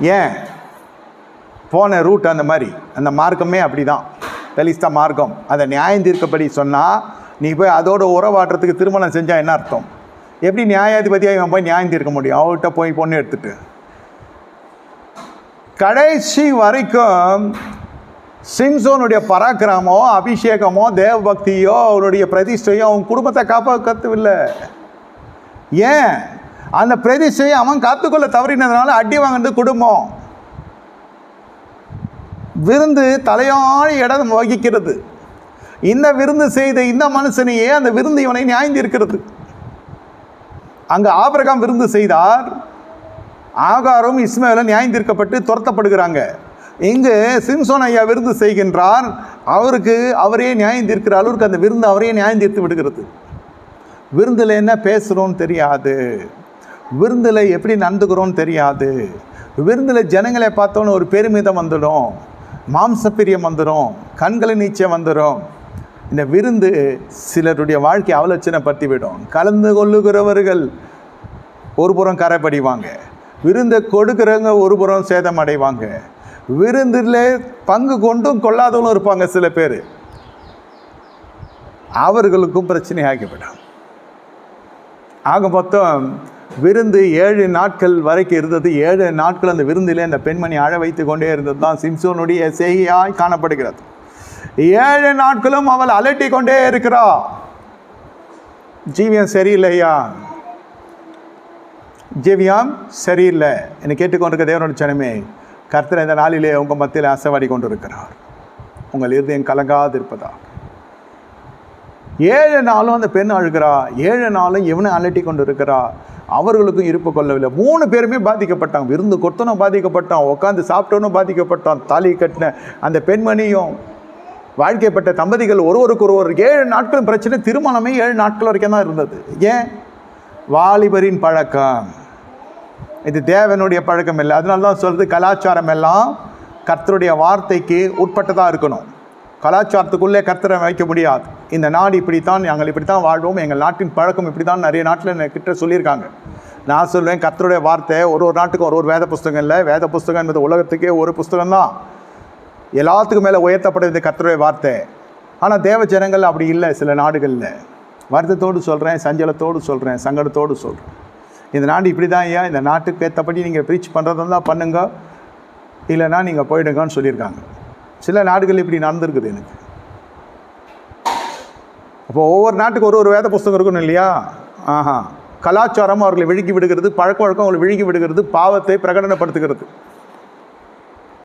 ஏன்? போன ரூட் அந்த மாதிரி. அந்த மார்க்கமே அப்படி தான் பெலிஸ்தா மார்க்கம். அதை நியாயம் தீர்க்கப்படி சொன்னால் நீ போய் அதோட உறவாடுறதுக்கு திருமணம் செஞ்சால் என்ன அர்த்தம்? எப்படி நியாயாதிபதியாக இவன் போய் நியாயம் தீர்க்க முடியும்? அவர்கிட்ட போய் பொண்ணு எடுத்துட்டு. கடைசி வரைக்கும் சிம்சோனுடைய பராக்கிரமோ அபிஷேகமோ தேவபக்தியோ அவருடைய பிரதிஷ்டையோ அவன் குடும்பத்தை காப்பாற்றவில்லை ஏன்? அந்த பிரதிஷ்டையை அவன் காத்துக்கொள்ள தவறினதுனால அடி வாங்கினது குடும்பம். விருந்து தலையாழி இடம் வகிக்கிறது. இந்த விருந்து செய்த இந்த மனுஷனையே அந்த விருந்து இவனை நியாய்ந்திருக்கிறது. அங்கே ஆபிரகாம் விருந்து செய்தார். ஆகாரும் இஸ்மேலும் நியாயந்தீர்க்கப்பட்டு துரத்தப்படுகிறாங்க. இங்கு சிம்சோன் ஐயா விருந்து செய்கின்றார். அவருக்கு அவரே நியாயம் தீர்க்கிற அளவுக்கு அந்த விருந்து அவரே நியாயந்தீர்த்து விடுகிறது. விருந்தில் என்ன பேசுகிறோன்னு தெரியாது. விருந்தில் எப்படி நடந்துக்கிறோன்னு தெரியாது. விருந்தில் ஜனங்களை பார்த்தோன்னு ஒரு பெருமிதம் வந்துடும். மாம்சப்பிரியம் வந்துடும். கண்களை நீச்சம் வந்துடும். இந்த விருந்து சிலருடைய வாழ்க்கை அவலட்சணைப்படுத்தி விடும் கலந்து கொள்ளுகிறவர்கள் ஒரு புறம் கரைப்படிவாங்க விருந்தை கொடுக்குறவங்க ஒரு புறம் சேதம் அடைவாங்க விருந்தில் பங்கு கொண்டும் கொள்ளாதவங்களும் இருப்பாங்க சில பேர். அவர்களுக்கும் பிரச்சனை ஆகிவிடும். ஆக மொத்தம் விருந்து ஏழு நாட்கள் வரைக்கும் இருந்தது. ஏழு நாட்கள் அந்த விருந்திலே அந்த பெண்மணி அழ வைத்து கொண்டே இருந்தது தான் சிம்சோனுடைய செய்கையாய் காணப்படுகிறது. ஏழு நாட்களும் அவள் அலட்டி கொண்டே இருக்கிறாள் ஜீவியம் சரியில்லையா? ஜீவியம் சரியில்லை என்னை கேட்டுக்கொண்டிருக்க தேவனோட சனமே கர்த்தர் இந்த நாளிலே உங்கள் மத்தியில் அசவாடி கொண்டிருக்கிறார். உங்கள் இருதயம் கலங்காது இருப்பதா ஏழு நாளும் அந்த பெண் அழுகிறா. ஏழு நாளும் இவனை அலட்டி கொண்டு இருக்கிறா அவர்களுக்கும் இருப்பு கொள்ளவில்லை. மூணு பேருமே பாதிக்கப்பட்டாங்க. விருந்து கொடுத்தனும் பாதிக்கப்பட்டான் உட்காந்து சாப்பிட்டவனும் பாதிக்கப்பட்டான் தாலி கட்டின அந்த பெண்மணியும் வாழ்க்கைப்பட்ட தம்பதிகள் ஒருவருக்கு ஒருவர் ஏழு நாட்களும் பிரச்சனை திருமணமே ஏழு நாட்கள் வரைக்கும் தான் இருந்தது. ஏன்? வாலிபரின் பழக்கம். இது தேவனுடைய பழக்கம் இல்லை. அதனால தான் சொல்கிறது கலாச்சாரம் எல்லாம் கர்த்தருடைய வார்த்தைக்கு உட்பட்டதாக இருக்கணும். கலாச்சாரத்துக்குள்ளே கர்த்தரை வைக்க முடியாது. இந்த நாடு இப்படித்தான் நாங்கள் இப்படி தான் வாழ்வோம் எங்கள் நாட்டின் பழக்கம் இப்படி தான் நிறைய நாட்டில் என்கிட்ட சொல்லியிருக்காங்க. நான் சொல்லுவேன் கர்த்தருடைய வார்த்தை ஒரு ஒரு நாட்டுக்கும் ஒரு ஒரு வேத புஸ்தகம் இல்லை. வேத புஸ்தகம் என்பது உலகத்துக்கே ஒரு புஸ்தகம் தான். எல்லாத்துக்கும் மேலே உயர்த்தப்பட இந்த கர்த்தருடைய வார்த்தை. ஆனால் தேவ ஜனங்கள் அப்படி இல்லை சில நாடுகளில். வருத்தத்தோடு சொல்கிறேன் சஞ்சலத்தோடு சொல்கிறேன் சங்கடத்தோடு சொல்கிறேன். இந்த நாடு இப்படி தான் ஐயா இந்த நாட்டுக்கு ஏற்றபடி நீங்கள் ப்ரீச் பண்ணுறதா தான் பண்ணுங்க. இல்லைன்னா நீங்கள் போயிடுங்கன்னு சொல்லியிருக்காங்க. சில நாடுகள் இப்படி நடந்திருக்குது எனக்கு. அப்போ ஒவ்வொரு நாட்டுக்கு ஒரு ஒரு வேத புஸ்தகம் இருக்கணும் இல்லையா? ஆஹா. கலாச்சாரம் அவர்களை விழுக்கி விடுகிறது பழக்க வழக்கம் அவர்களை விழுக்கி விடுகிறது பாவத்தை பிரகடனப்படுத்துகிறது.